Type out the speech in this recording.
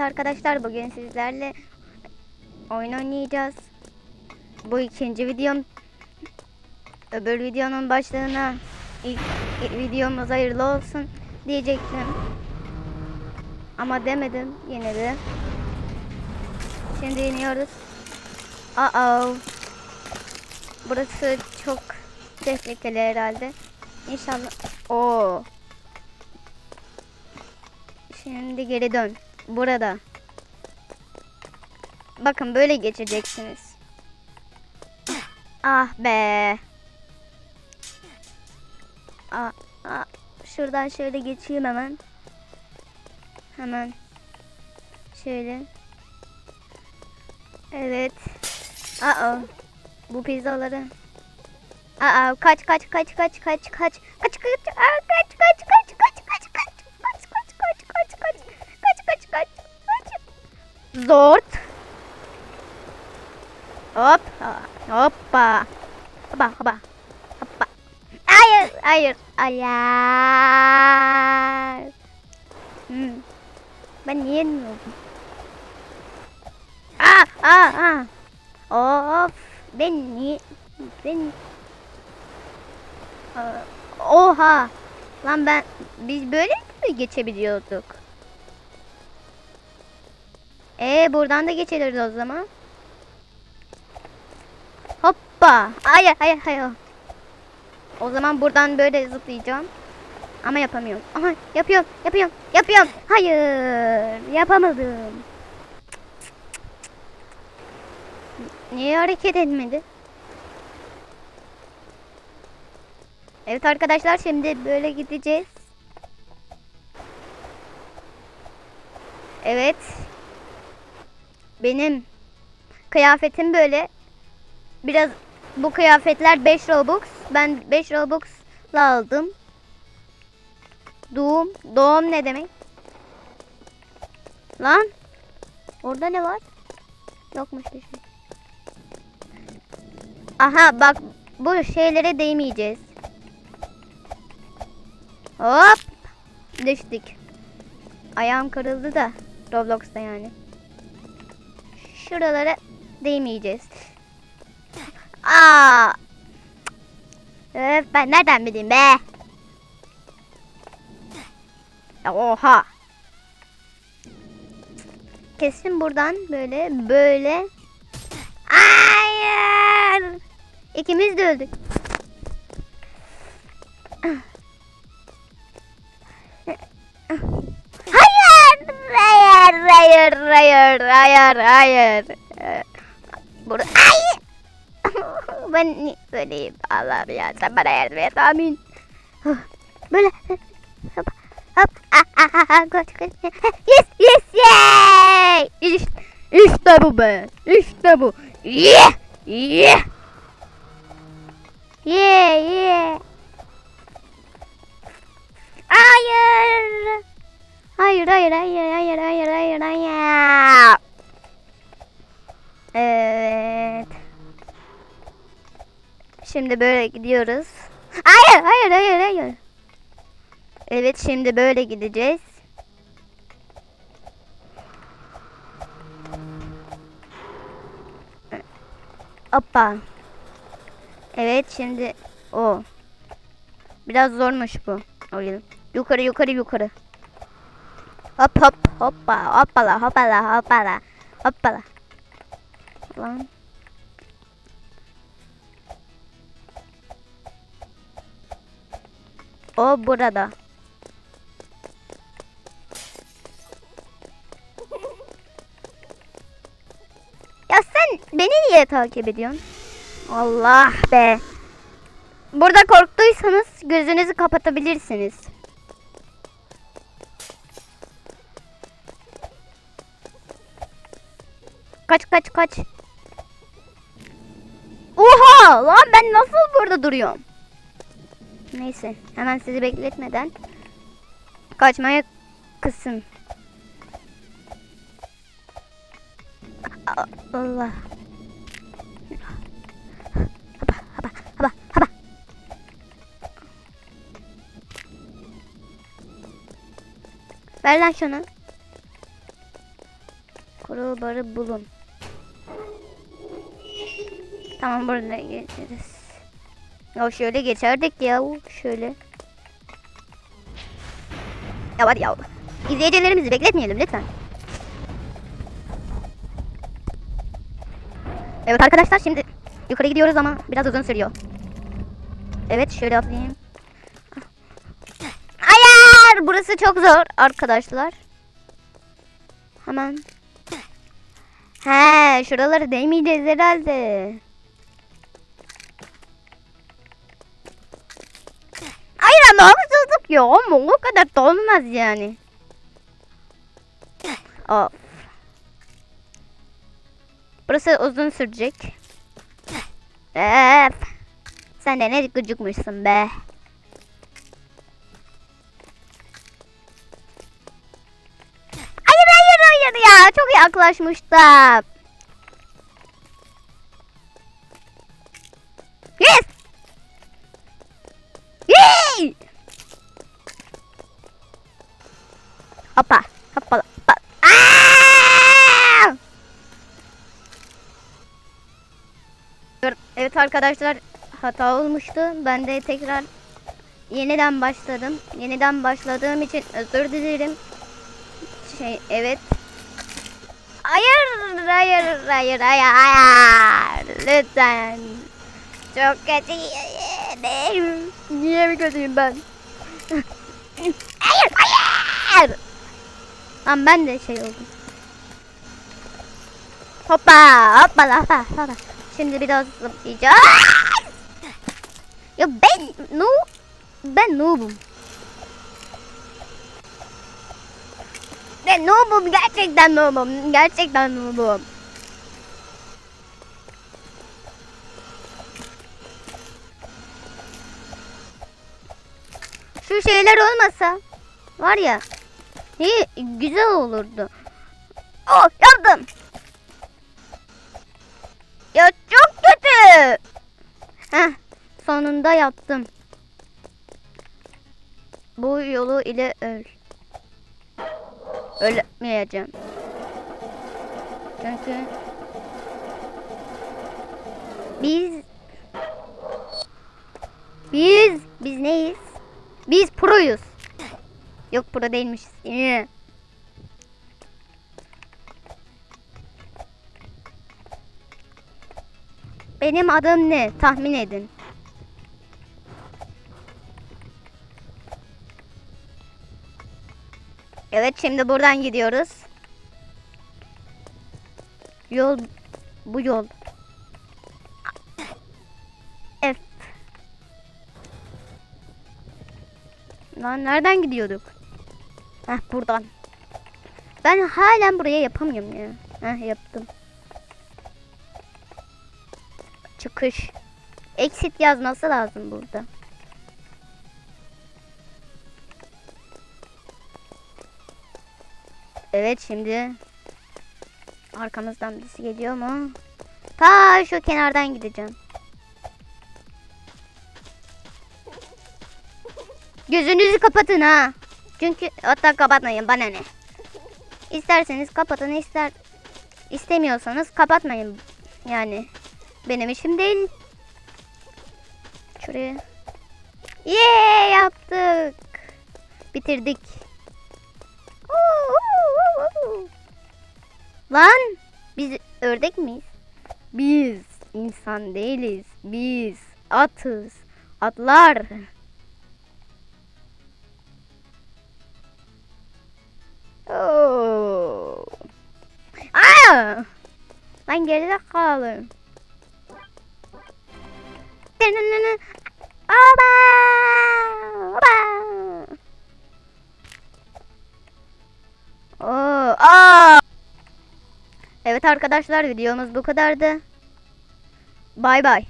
arkadaşlar bugün sizlerle oyun oynayacağız. Bu ikinci videom. Öbür videonun başlığına ilk videomuz hayırlı olsun diyecektim. Ama demedim yine de. Şimdi iniyoruz. Aa. Burası çok tehlikeli herhalde. İnşallah. Oo. Şimdi geri dön. Burada. Bakın böyle geçeceksiniz. Ah be. Aa, aa, şuradan şöyle geçeyim hemen. Hemen. Şöyle. Evet. Aa. Bu pizzaları. Aa kaç kaç kaç kaç kaç kaç. Kaç kaç. Kaç kaç kaç. Zort. Hop hoppa hoppa hoppa hoppa Hayır hayır hayır. Hmm. Ben yenmiyorum? Aa aa aa. Of ben niye ben Oha. Lan ben biz böyle mi geçebiliyorduk? E buradan da geçeriz o zaman. Hoppa. Hayır hayır hayır. O zaman buradan böyle zıplayacağım. Ama yapamıyorum. Aha yapıyorum yapıyorum yapıyorum. Hayır yapamadım. Niye hareket etmedi? Evet arkadaşlar şimdi böyle gideceğiz. Evet. Benim kıyafetim böyle. Biraz bu kıyafetler 5 Robux. Ben 5 Robux'la aldım. Doğum. Doğum ne demek? Lan. Orada ne var? Yokmuş bir şey. Aha bak bu şeylere değmeyeceğiz. Hop. Düştük. Ayağım kırıldı da. Roblox'ta yani. Şuralara değmeyeceğiz. Aa. Öf, ben nereden bileyim be? Oha. Kesin buradan böyle böyle. Hayır. İkimiz de öldük. Hayır, hayır, hayır, hayır, Burada, hayır. ben ni- söyleyeyim Allah'ım ya sen bana yardım et amin. Böyle hop hop ah ah ah ah koş koş. Yes yes yay. İşte, işte bu be. İşte bu. Yeah yeah. Yeah yeah. Hayır. Hayır hayır hayır hayır hayır hayır hayır. Evet. Şimdi böyle gidiyoruz. Hayır hayır hayır hayır. Evet şimdi böyle gideceğiz. Hoppa. Evet şimdi o. Biraz zormuş bu oyun. Yukarı yukarı yukarı. Hop hop hoppa hoppala hoppala hoppala hoppala. Lan. O burada. Ya sen beni niye takip ediyorsun? Allah be. Burada korktuysanız gözünüzü kapatabilirsiniz. Kaç kaç kaç. Oha lan ben nasıl burada duruyorum? Neyse hemen sizi bekletmeden kaçmaya kısın. Allah. Haba haba haba haba. Ver lan şunu. Kuru barı bulun. Tamam burada geçeriz. Ya şöyle geçerdik ya. Şöyle. Ya hadi ya. İzleyicilerimizi bekletmeyelim lütfen. Evet arkadaşlar şimdi yukarı gidiyoruz ama biraz uzun sürüyor. Evet şöyle atlayayım. Hayır burası çok zor arkadaşlar. Hemen. He şuraları değmeyeceğiz herhalde. Hayır ama haksızlık ya ama o kadar da yani. Of. Burası uzun sürecek. Öf. Sen de ne gıcıkmışsın be. Yaklaşmıştım. Yes. Yay! Hoppa hoppa hoppa. Aa! Evet arkadaşlar hata olmuştu. Ben de tekrar yeniden başladım. Yeniden başladığım için özür dilerim. Şey evet. Hayır, hayır, hayır, hayır, hayır. Lütfen. Çok kötü değilim. Niye mi kötüyüm ben? hayır, hayır. Lan ben de şey oldum. Hoppa, hoppa, hoppa, hoppa. Şimdi biraz zıplayacağız. Ya ben no ben noobum. Ben noobum gerçekten noobum. Gerçekten noobum. Şu şeyler olmasa var ya iyi güzel olurdu. Oh yaptım. Ya çok kötü. Heh, sonunda yaptım. Bu yolu ile öl. Ölmeyeceğim. Çünkü biz biz biz neyiz? Biz proyuz. Yok pro değilmişiz. Benim adım ne? Tahmin edin. Evet şimdi buradan gidiyoruz. Yol bu yol. F. Lan nereden gidiyorduk? Heh buradan. Ben halen buraya yapamıyorum ya. Heh yaptım. Çıkış. Exit yazması lazım burada. Evet şimdi arkamızdan birisi geliyor mu? Ta şu kenardan gideceğim. Gözünüzü kapatın ha. Çünkü hatta kapatmayın bana ne. İsterseniz kapatın ister istemiyorsanız kapatmayın. Yani benim işim değil. Şuraya. Ye yaptık. Bitirdik. Lan biz ördek miyiz? Biz insan değiliz. Biz atız. Atlar. Oo. Aa! Lan geride. Oba! Oba! Aa! Evet arkadaşlar videomuz bu kadardı. Bay bay.